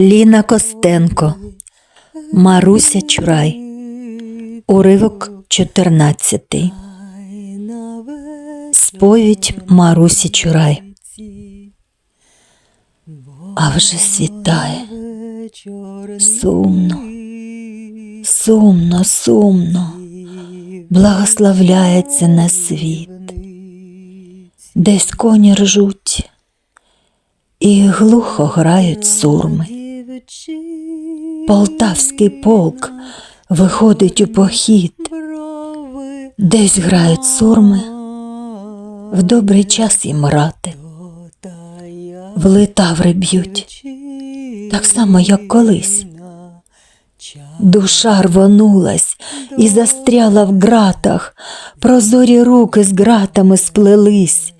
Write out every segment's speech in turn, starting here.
Ліна Костенко, Маруся Чурай, уривок 14. Сповідь Марусі Чурай. А вже світає. Сумно, сумно, сумно, благословляється на світ. Десь коні ржуть, і глухо грають сурми. Полтавський полк виходить у похід, десь грають сурми, в добрий час їм рати, в литаври б'ють, так само, як колись. Душа рвонулась і застряла в ґратах, прозорі руки з ґратами сплелись.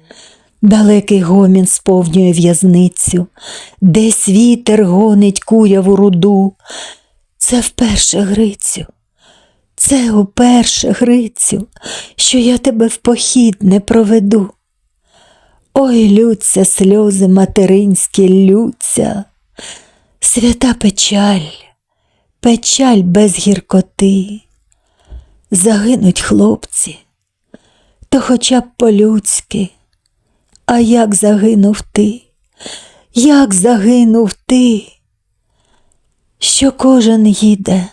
Далекий гомін сповнює в'язницю, десь вітер гонить куряву руду. Це вперше Грицю, це уперше Грицю, що я тебе в похід не проведу. Ой, лються сльози материнські, лються, свята печаль, печаль без гіркоти. Загинуть хлопці, то хоча б по-людськи. А як загинув ти? Як загинув ти? Що кожен їде,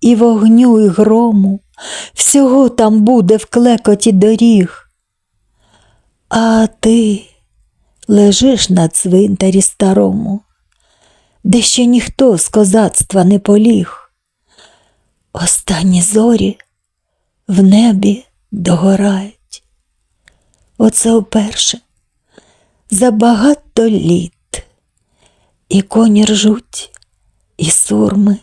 і вогню, і грому, всього там буде в клекоті доріг. А ти лежиш на цвинтарі старому, де ще ніхто з козацтва не поліг. Останні зорі в небі догорають. Оце вперше за багато літ. І коні ржуть, і сурми,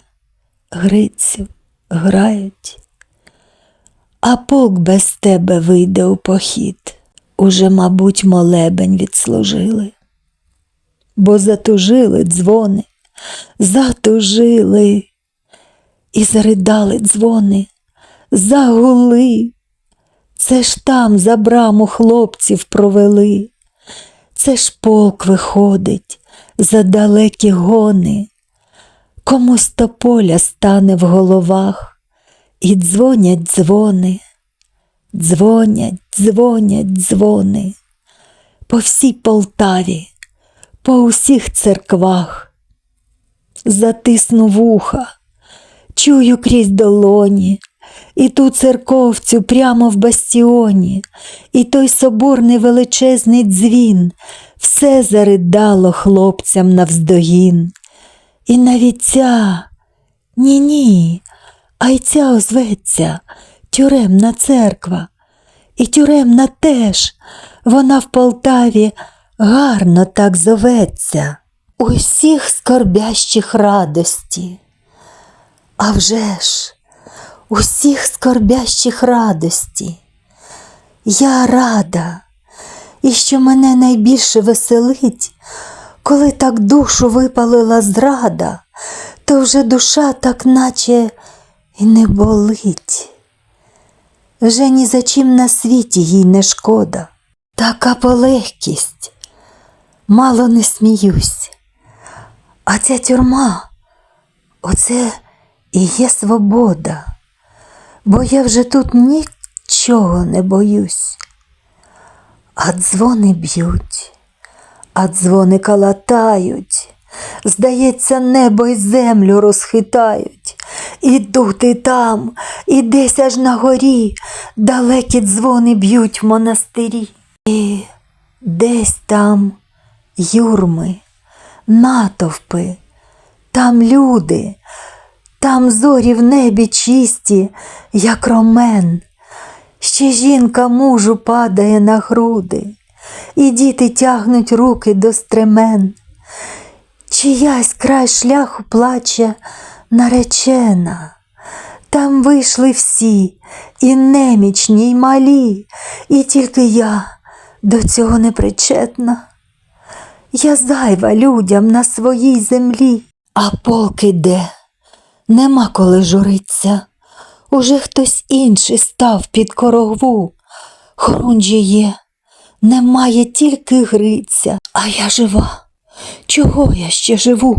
Грицю грають. А полк без тебе вийде у похід. Уже, мабуть, молебень відслужили. Бо затужили дзвони, затужили, і заридали дзвони, загули. Це ж там за браму хлопців провели. Це ж полк виходить за далекі гони, комусь тополя стане в головах, і дзвонять дзвони, дзвонять, дзвонять дзвони. По всій Полтаві, по усіх церквах. Затисну вуха, чую крізь долоні, і ту церковцю прямо в бастіоні, і той соборний величезний дзвін, все заридало хлопцям навздогін. І навіть ця, ні-ні, а й ця озветься, тюремна церква. І тюремна теж, вона в Полтаві гарно так зоветься, усіх скорбящих радості. А вже ж, усіх скорбящих радості. Я рада, і що мене найбільше веселить, коли так душу випалила зрада, то вже душа так наче і не болить. Вже ні за чим на світі їй не шкода. Така полегкість, мало не сміюсь. А ця тюрма, оце і є свобода, бо я вже тут нічого не боюсь. А дзвони б'ють, а дзвони калатають, здається, небо й землю розхитають. І тут, і там, і десь аж на горі далекі дзвони б'ють в монастирі. І десь там юрми, натовпи, там люди, там зорі в небі чисті, як ромен. Ще жінка мужу падає на груди, і діти тягнуть руки до стремен. Чиясь край шляху плаче наречена. Там вийшли всі, і немічні, й малі, і тільки я до цього не причетна. Я зайва людям на своїй землі, а полк іде, нема коли журиться. Уже хтось інший став під корогву. Хорунжі є, немає тільки Гриця, а я жива. Чого я ще живу?